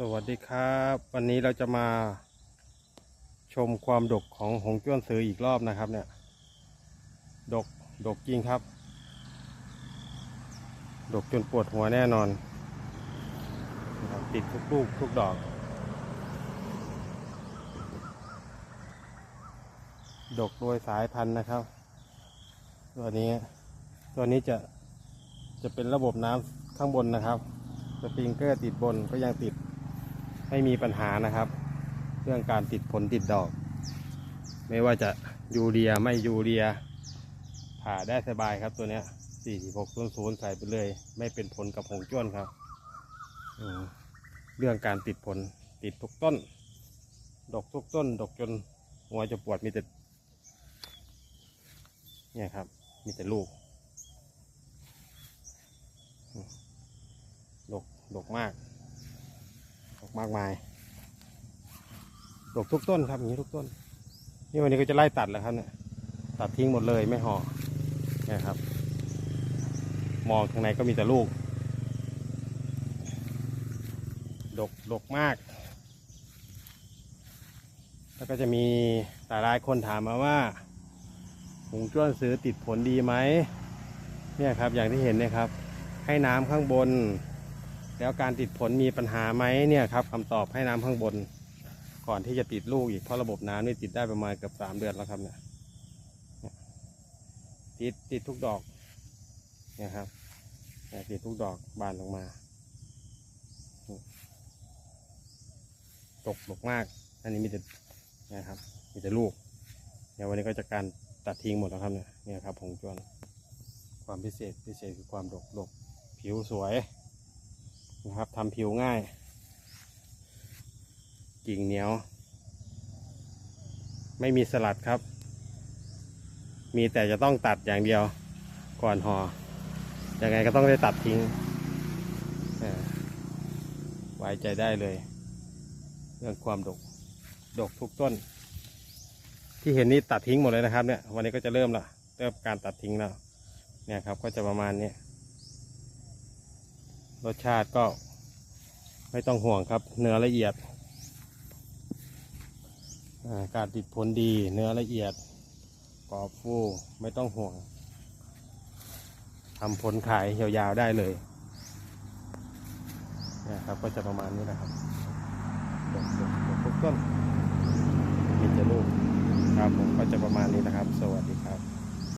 สวัสดีครับ วันนี้เราจะมาชมความดกของหงจ้วนซื้ออีกรอบนะครับ เนี่ย ดกดกจริงครับ ดกจนปวดหัวแน่นอนติดทุกลูกทุกดอก ดกโดยสายพันธุ์นะครับ ตัวนี้ตัวนี้จะจะเป็นระบบน้ำข้างบนนะครับสปริงเกอร์ติดบนก็ยังติด ไม่มีปัญหานะครับ เรื่องการติดผลติดดอก ไม่ว่าจะยูเรียไม่ยูเรีย ผ่าได้สบายครับตัวเนี้ย4600ใส่ไปเลย ไม่เป็นผลกับหงจ้วนครับเรื่องการติดผลติดทุกต้น ดกทุกต้น ดกจนหัวจะปวดมีแต่เนี่ยครับ มีแต่ลูก ดก ดกมาก มากมายดกทุกต้นครับอย่างนี้ทุกต้น นี่วันนี้ก็จะไล่ตัดแล้วครับเนี่ย ตัดทิ้งหมดเลยไม่ห่อนี่ครับ มองข้างในก็มีแต่ลูก ดกดกมาก แล้วก็จะมีหลายหลายคนถามมาว่าหุงจ้วนซื้อติดผลดีไหมเนี่ยครับอย่างที่เห็นเนี่ยครับ ให้น้ำข้างบน แล้วการติดผลมีปัญหาไหมเนี่ยครับคำตอบให้น้ำข้างบน ก่อนที่จะติดลูกอีกเพราะระบบน้ำนี่ติดได้ประมาณเกือบสามเดือนแล้วครับเนี่ยติดติดทุกดอกนี่ยครับติดทุกดอกบานออกมา ตกดกมาก อันนี้มีแต่นะครับมีแต่ลูกเดี๋ยววันนี้ก็จะการตัดทิ้งหมดแล้วครับเนี่ยเนี่ยครับผงจวนความพิเศษพิเศษคือความดกดกผิวสวย นะครับทำผิวง่าย กิ่งเหนียว ไม่มีสลัดครับ มีแต่จะต้องตัดอย่างเดียวก่อนหอ่อยังไงก็ต้องได้ตัดทิ้งไว้ใจได้เลย เรื่องความดก ดกทุกต้น ที่เห็นนี่ตัดทิ้งหมดเลยนะครับเนี่ย วันนี้ก็จะเริ่มละเริ่มการตัดทิ้งแล้ว เนี่ยครับก็จะประมาณนี้ รสชาติก็ไม่ต้องห่วงครับ เนื้อละเอียดการติดผลดีเนื้อละเอียดกรอบฟูไม่ต้องห่วงทำผลขายยาวๆได้เลยนี่ยครับก็จะประมาณนี้นะครับทุกต้นมีจะลูกครับผมก็จะประมาณนี้นะครับ สวัสดีครับ